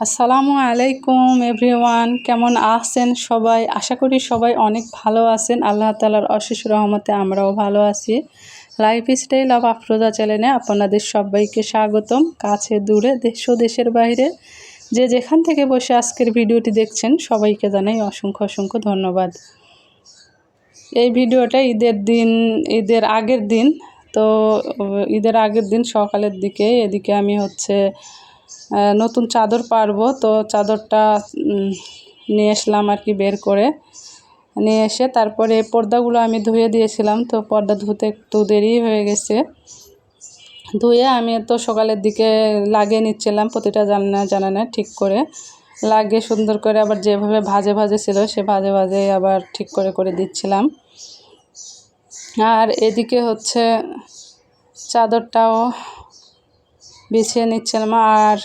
আসসালামু আলাইকুম, এভরিওয়ান। কেমন আছেন সবাই? আশা করি সবাই অনেক ভালো আছেন। আল্লাহ তালার অশেষ রহমতে আমরাও ভালো আছি। লাইফ স্টাইল অফ আফরোজা চ্যানেলে আপনাদের সবাইকে স্বাগতম। কাছে, দূরে, দেশ ও দেশের বাইরে। যে যেখান থেকে বসে আজকের ভিডিওটি দেখছেন, সবাইকে জানাই অসংখ্য অসংখ্য ধন্যবাদ। এই ভিডিওটা ঈদের দিন, ঈদের আগের দিন। তো, ঈদের আগের দিন সকালের দিকে, এদিকে আমি হচ্ছে নতুন চাদর পারব। তো চাদরটা নিয়ে আসলাম আর কি বের করে। নিয়ে এসে তারপরে পর্দাগুলো আমি ধুয়ে দিয়েছিলাম। তো পর্দা ধুতে একটু দেরি হয়ে গেছে। ধুয়ে আমি তো সকালের দিকে লাগিয়ে নিচ্ছিলাম, প্রতিটা জানা জানানে ঠিক করে। লাগিয়ে সুন্দর করে আবার যেভাবে ভাজে ভাজে ছিল, সে ভাজে ভাজে আবার ঠিক করে করে দিচ্ছিলাম। আর এদিকে হচ্ছে চাদরটাও বিছিয়ে নিচ্ছিলাম আর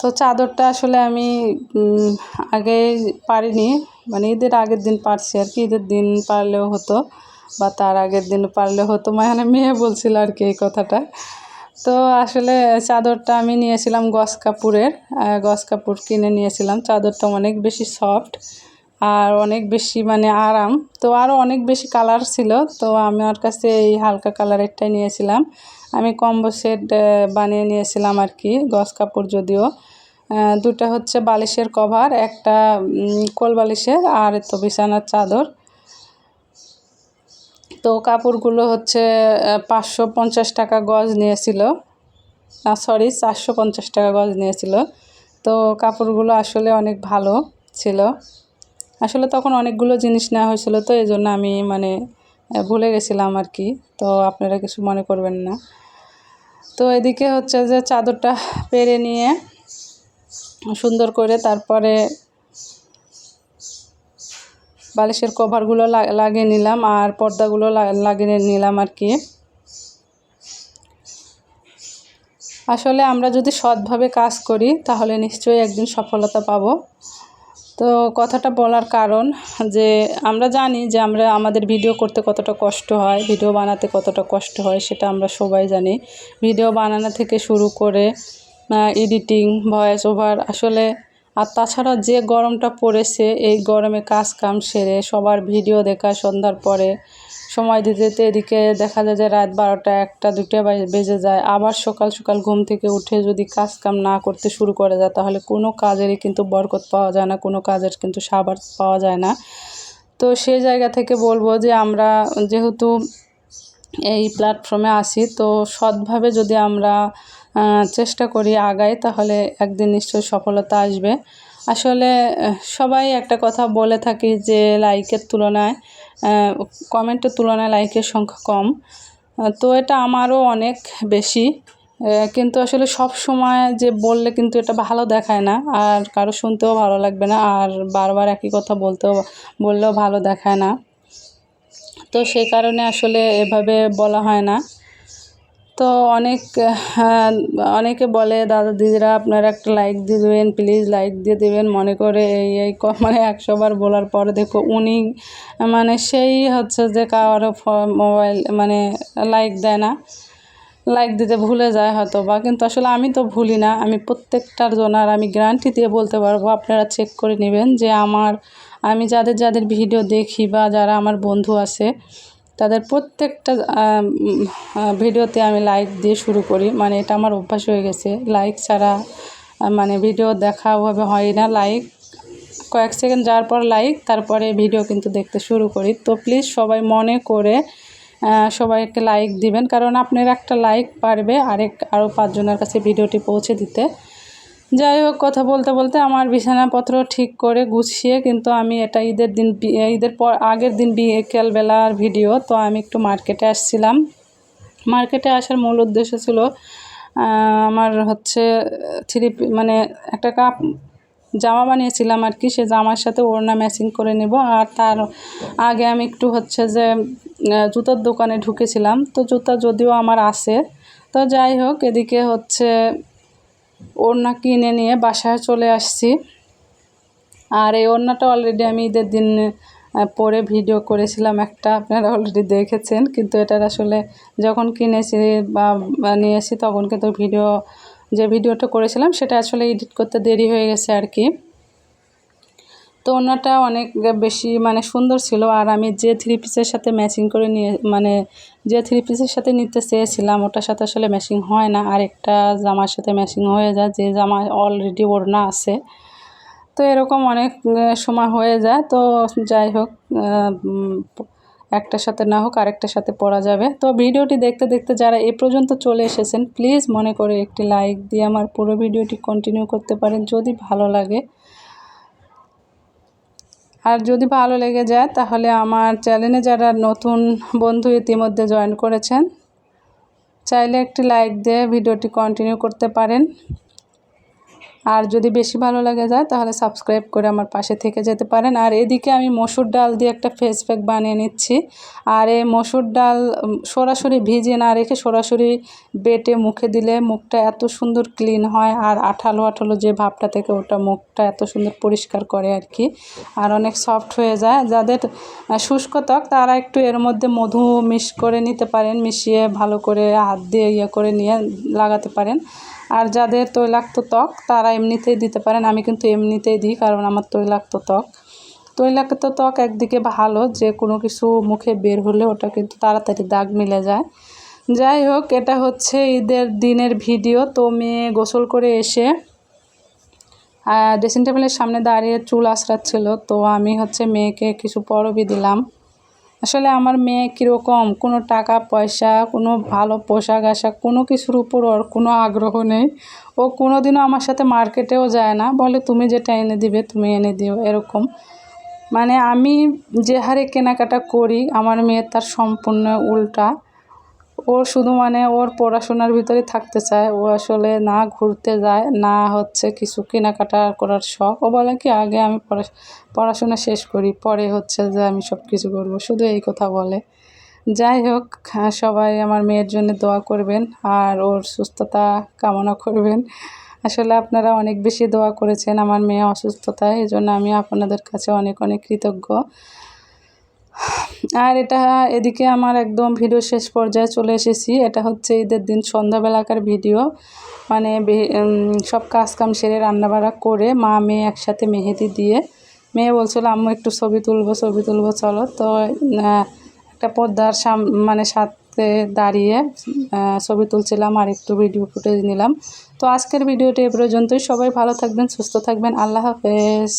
তো চাদরটা আসলে আমি আগে পারিনি মানে ঈদের আগের দিন পারছি আর কি, ঈদের দিন পারলেও হতো বা তার আগের দিন পারলেও হতো মানে মেয়ে বলছিল আর কি এই কথাটা। তো আসলে চাদরটা আমি নিয়েছিলাম গস কাপুরের গস কাপুর কিনে নিয়েছিলাম, চাদরটা অনেক বেশি সফট। আর অনেক বেশি মানে আরাম। তো আরও অনেক বেশি কালার ছিল, তো আমার কাছে এই হালকা কালারেরটাই নিয়েছিলাম। আমি কম্বো সেট বানিয়ে নিয়েছিলাম আর কি, গস কাপড় যদিও। দুটা হচ্ছে বালিশের কভার একটা কোল বালিশের আর তো বিছানার চাদর। তো কাপড়গুলো হচ্ছে পাঁচশো পঞ্চাশ টাকা গজ নিয়েছিল। না সরি চারশো পঞ্চাশ টাকা গজ নিয়েছিল। তো কাপড়গুলো আসলে অনেক ভালো ছিল। আসলে তখন অনেকগুলো জিনিস নেওয়া হয়েছিল তো, এই জন্য আমি মানে ভুলে গেছিলাম আর কি তো আপনারা কিছু মনে করবেন না। তো এদিকে হচ্ছে যে চাদরটা পেরে নিয়ে সুন্দর করে তারপরে বালিশের কভারগুলো লাগিয়ে নিলাম আর পর্দাগুলো লাগিয়ে নিলাম আর কি আসলে আমরা যদি সৎভাবে কাজ করি, তাহলে নিশ্চয়ই একদিন সফলতা পাবো। তো কথাটা বলার কারণ যে আমরা জানি যে আমরা আমাদের ভিডিও করতে কতটা কষ্ট হয়, ভিডিও বানাতে কতটা কষ্ট হয় সেটা আমরা সবাই জানি। ভিডিও বানানো থেকে শুরু করে এডিটিং ভয়েস ওভার আসলে আর তাছাড়া যে গরমটা পড়েছে, এই গরমে কাজ কাম সেরে সবার ভিডিও দেখা, সন্ধ্যার পরে সময় দিতে দিতে এদিকে দেখা যায় যে রাত বারোটা একটা দুটো বেজে যায়। আবার সকাল সকাল ঘুম থেকে উঠে যদি কাজ কাম না করতে শুরু করে যায়, তাহলে কোনো কাজেরই কিন্তু বরকত পাওয়া যায় না, কোনো কাজের কিন্তু সাবার পাওয়া যায় না। তো সেই জায়গা থেকে বলব যে আমরা যেহেতু এই প্ল্যাটফর্মে আসি তো সৎভাবে যদি আমরা চেষ্টা করি আগাই, তাহলে একদিন নিশ্চয়ই সফলতা আসবে। আসলে সবাই একটা কথা বলে থাকি যে লাইকের তুলনায় কমেন্টের তুলনায় লাইকের সংখ্যা কম। তো এটা আমারও অনেক বেশি। কিন্তু আসলে সব সময় যে বললে কিন্তু এটা ভালো দেখায় না। আর কারও শুনতেও ভালো লাগবে না। আর বারবার একই কথা বলতেও, বললেও ভালো দেখায় না। তো সেই কারণে আসলে এভাবে বলা হয় না। তো অনেক অনেকে বলে, দাদা দিদিরা, আপনারা একটা লাইক দিয়ে দেবেন প্লিজ লাইক দিয়ে দেবেন। মনে করে এই এই মানে একশোবার বলার পরে দেখো উনি মানে সেই হচ্ছে যে কারও মোবাইল মানে লাইক দেয় না। লাইক দিতে ভুলে যায় হয়তো বা কিন্তু আসলে আমি তো ভুলি না। আমি প্রত্যেকটার জন্য, আর আমি গ্যারান্টি দিয়ে বলতে পারব, আপনারা চেক করে নেবেন যে আমার, আমি যাদের যাদের ভিডিও দেখি বা যারা আমার বন্ধু আছে তাদের প্রত্যেকটা ভিডিওতে আমি লাইক দিয়ে শুরু করি। মানে এটা আমার অভ্যাস হয়ে গেছে। লাইক ছাড়া মানে ভিডিও দেখা ওভাবে হয় না। লাইক কয়েক সেকেন্ড যাওয়ার পর লাইক তারপরে ভিডিও কিন্তু দেখতে শুরু করি। তো প্লিজ সবাই মনে করে সবাইকে লাইক দিবেন। কারণ আপনার একটা লাইক পারবে আরেক আরও পাঁচজনের কাছে ভিডিওটি পৌঁছে দিতে। যাই হোক, কথা বলতে বলতে আমার বিছানাপত্র ঠিক করে গুছিয়ে কিন্তু আমি এটা ঈদের দিন ঈদের পর, আগের দিন বিকেলবেলার ভিডিও, তো আমি একটু মার্কেটে আসছিলাম। মার্কেটে আসার মূল উদ্দেশ্য ছিল আমার হচ্ছে থ্রি মানে একটা কাপ জামা বানিয়েছিলাম আর কি, সে জামার সাথে ওড়না ম্যাচিং করে নেব, আর তার আগে আমি একটু হচ্ছে যে জুতোর দোকানে ঢুকেছিলাম, তো জুতা যদিও আমার আছে, তো যাই হোক, এদিকে হচ্ছে ওড়না কিনে নিয়ে বাসায় চলে আসছি। আর এই ওড়নাটা অলরেডি আমি ঈদের দিন পরে ভিডিও করেছিলাম একটা, আপনারা অলরেডি দেখেছেন, কিন্তু এটার আসলে যখন কিনেছি বা নিয়েছি তখন কিন্তু ভিডিও যে ভিডিওটা করেছিলাম সেটা আসলে এডিট করতে দেরি হয়ে গেছে আর কি। তো ওনাটা অনেক বেশি মানে সুন্দর ছিল আর আমি যে থ্রি পিসের সাথে ম্যাচিং করে নিয়ে মানে যে থ্রি পিসের সাথে নিতে চেয়েছিলাম, ওটার সাথে আসলে ম্যাচিং হয় না। আর একটা জামার সাথে ম্যাচিং হয়ে যায়, যে জামা অলরেডি ওড়না আছে। তো এরকম অনেক সময় হয়ে যায়। তো যাই হোক একটার সাথে না হোক, আরেকটার সাথে পরা যাবে। তো ভিডিওটি দেখতে দেখতে যারা এ পর্যন্ত চলে এসেছেন প্লিজ মনে করে একটি লাইক দিয়ে আমার পুরো ভিডিওটি কন্টিনিউ করতে পারেন। যদি ভালো লাগে আর যদি ভালো লেগে যায়, তাহলে আমার চ্যানেলে যারা নতুন বন্ধু ইতিমধ্যে জয়েন করেছেন, চাইলে একটি লাইক দিয়ে ভিডিওটি কন্টিনিউ করতে পারেন। আর যদি বেশি ভালো লাগে যায়, তাহলে সাবস্ক্রাইব করে আমার পাশে থেকে যেতে পারেন। আর এদিকে আমি মসুর ডাল দিয়ে একটা ফেস প্যাক বানিয়ে নিচ্ছি। আর এই মসুর ডাল সরাসরি ভিজিয়ে না রেখে সরাসরি বেটে মুখে দিলে মুখটা এত সুন্দর ক্লিন হয়, আর আঠালো আঠালো যে ভাবটা থেকে ওটা মুখটা এত সুন্দর পরিষ্কার করে আর কি। আর অনেক সফট হয়ে যায়। যাদের শুষ্ক ত্বক, তারা একটু এর মধ্যে মধু মিশ করে নিতে পারেন, মিশিয়ে ভালো করে হাত দিয়ে ইয়ে করে নিয়ে লাগাতে পারেন। আর যাদের তৈলাক্ত ত্বক, তারা এমনিতেই দিতে পারেন। আমি কিন্তু এমনিতেই দিই, কারণ আমার তৈলাক্ত ত্বক। তৈলাক্ত ত্বক একদিকে ভালো, যে কোনো কিছু মুখে বের হলে ওটা কিন্তু তাড়াতাড়ি দাগ মিলে যায়। যাই হোক, এটা হচ্ছে ঈদের দিনের ভিডিও। তো মেয়ে গোসল করে এসে ড্রেসিং টেবিলের সামনে দাঁড়িয়ে চুল আঁচড়াচ্ছিল। তো আমি হচ্ছে মেয়েকে কিছু পরবি দিলাম। আসলে আমার মেয়ে কীরকম? কোনো টাকা, পয়সা, কোনো ভালো পোশাক আশাক, কোনো কিছুর উপর ওর কোনো আগ্রহ নেই। ও কোনো দিনও আমার সাথে মার্কেটেও যায় না। বলে, তুমি যেটা এনে দিবে, তুমি এনে দিও। এরকম। মানে আমি যে হারে কেনাকাটা করি, আমার মেয়ে তার সম্পূর্ণ উল্টা। ও শুধু মানে ওর পড়াশোনার ভিতরে থাকতে চায়। ও আসলে না ঘুরতে যায় না হচ্ছে কিছু কেনাকাটা করার শখ। ও বলে কি আগে আমি পড়া- পড়াশোনা শেষ করি পরে হচ্ছে যে আমি সব কিছু করব। শুধু এই কথা বলে। যাই হোক হ্যাঁ, সবাই আমার মেয়ের জন্য দোয়া করবেন আর ওর সুস্থতা কামনা করবেন। আসলে আপনারা অনেক বেশি দোয়া করেছেন আমার মেয়ে অসুস্থতায় এই জন্য আমি আপনাদের কাছে অনেক অনেক কৃতজ্ঞ। আর এটা এদিকে আমার একদম ভিডিও শেষ পর্যায়ে চলে এসেছি। এটা হচ্ছে ঈদের দিন সন্ধ্যাবেলাকার ভিডিও। মানে সব কাজ কাম সেরে রান্নাবাড়া করে মা, মেয়ে একসাথে মেহেদি দিয়ে, মেয়ে বলছিল, আম্মু, একটু ছবি তুলবো ছবি তুলবো, চলো। তো একটা পর্দার সাম মানে সাথে দাঁড়িয়ে ছবি তুলছিলাম আর একটু ভিডিও ফুটেজ নিলাম। তো আজকের ভিডিওটি এ পর্যন্তই। সবাই ভালো থাকবেন, সুস্থ থাকবেন। আল্লাহ হাফেজ।